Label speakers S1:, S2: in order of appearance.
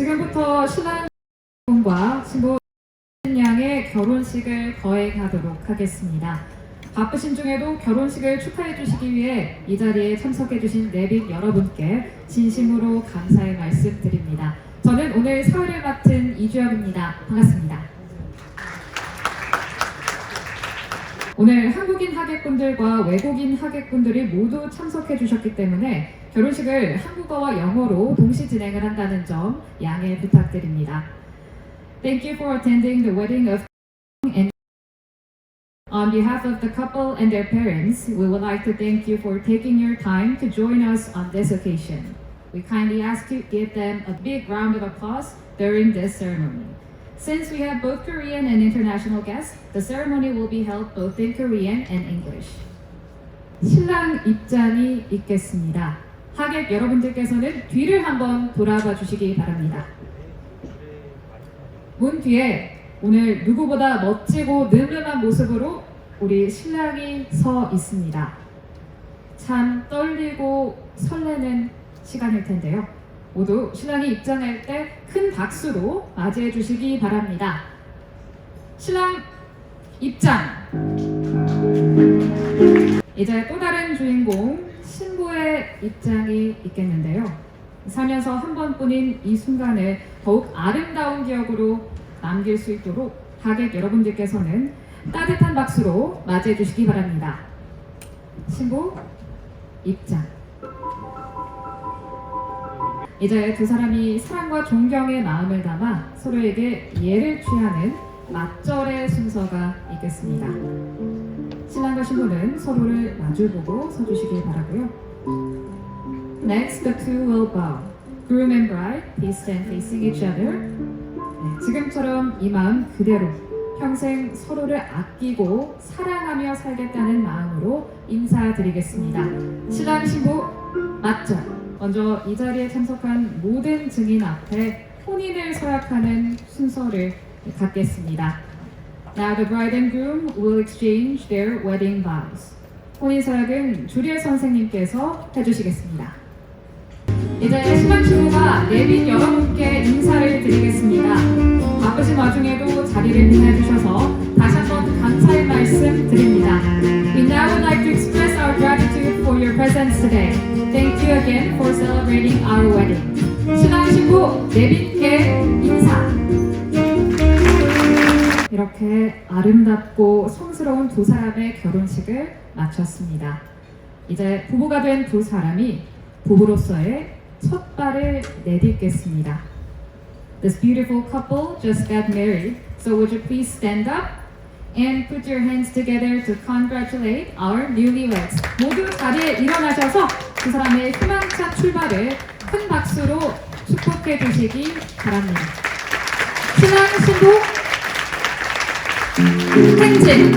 S1: 지금부터 신랑과 신부 양의 결혼식을 거행하도록 하겠습니다. 바쁘신 중에도 결혼식을 축하해 주시기 위해 이 자리에 참석해 주신 내빈 여러분께 진심으로 감사의 말씀 드립니다. 저는 오늘 사회를 맡은 이주영입니다. 반갑습니다. 오늘 한국인 하객분들과 외국인 하객분들이 모두 참석해 주셨기 때문에 결혼식을 한국어와 영어로 동시 진행을 한다는 점 양해 부탁드립니다. Thank you for attending the wedding of and on behalf of the couple and their parents, we would like to thank you for taking your time to join us on this occasion. We kindly ask you to give them a big round of applause during this ceremony. Since we have both Korean and international guests, the ceremony will be held both in Korean and English. 신랑 입장이 있겠습니다. 하객 여러분들께서는 뒤를 한번 돌아봐 주시기 바랍니다. 문 뒤에 오늘 누구보다 멋지고 늠름한 모습으로 우리 신랑이 서 있습니다. 참 떨리고 설레는 시간일 텐데요. 모두 신랑이 입장할 때 큰 박수로 맞이해 주시기 바랍니다. 신랑 입장! 이제 또 다른 주인공 신부의 입장이 있겠는데요. 살면서 한 번뿐인 이 순간을 더욱 아름다운 기억으로 남길 수 있도록 하객 여러분들께서는 따뜻한 박수로 맞이해 주시기 바랍니다. 신부 입장. 이제 두 사람이 사랑과 존경의 마음을 담아 서로에게 예를 취하는 맞절의 순서가 있겠습니다. 신랑과 신부는 서로를 마주보고 서주시길 바라고요. Next, the two will bow. Groom and bride, please stand facing each other. 네, 지금처럼 이 마음 그대로 평생 서로를 아끼고 사랑하며 살겠다는 마음으로 인사드리겠습니다. 신랑 신부 맞절. 먼저 이 자리에 참석한 모든 증인 앞에 혼인을 서약하는 순서를 갖겠습니다. Now the bride and groom will exchange their wedding vows. 혼인 서약은 주리엘 선생님께서 해주시겠습니다. 이제 신랑 신부가 내빈 여러분께 인사를 드리겠습니다. 바쁘신 와중에도 자리를 빛내주셔서 다시 한번 감사의 말씀 드립니다. We now would like to express our gratitude for your presence today. Thank you again for celebrating our wedding. 신랑 신부 내빈께 인사. 이렇게 아름답고 성스러운 두 사람의 결혼식을 마쳤습니다. 이제 부부가 된 두 사람이 부부로서의 첫 발을 내딛겠습니다. This beautiful couple just got married, so would you please stand up and put your hands together to congratulate our newlyweds. 모두 자리에 일어나셔서 두 사람의 희망찬 출발을 큰 박수로 축복해 주시기 바랍니다. 신랑 신부 행진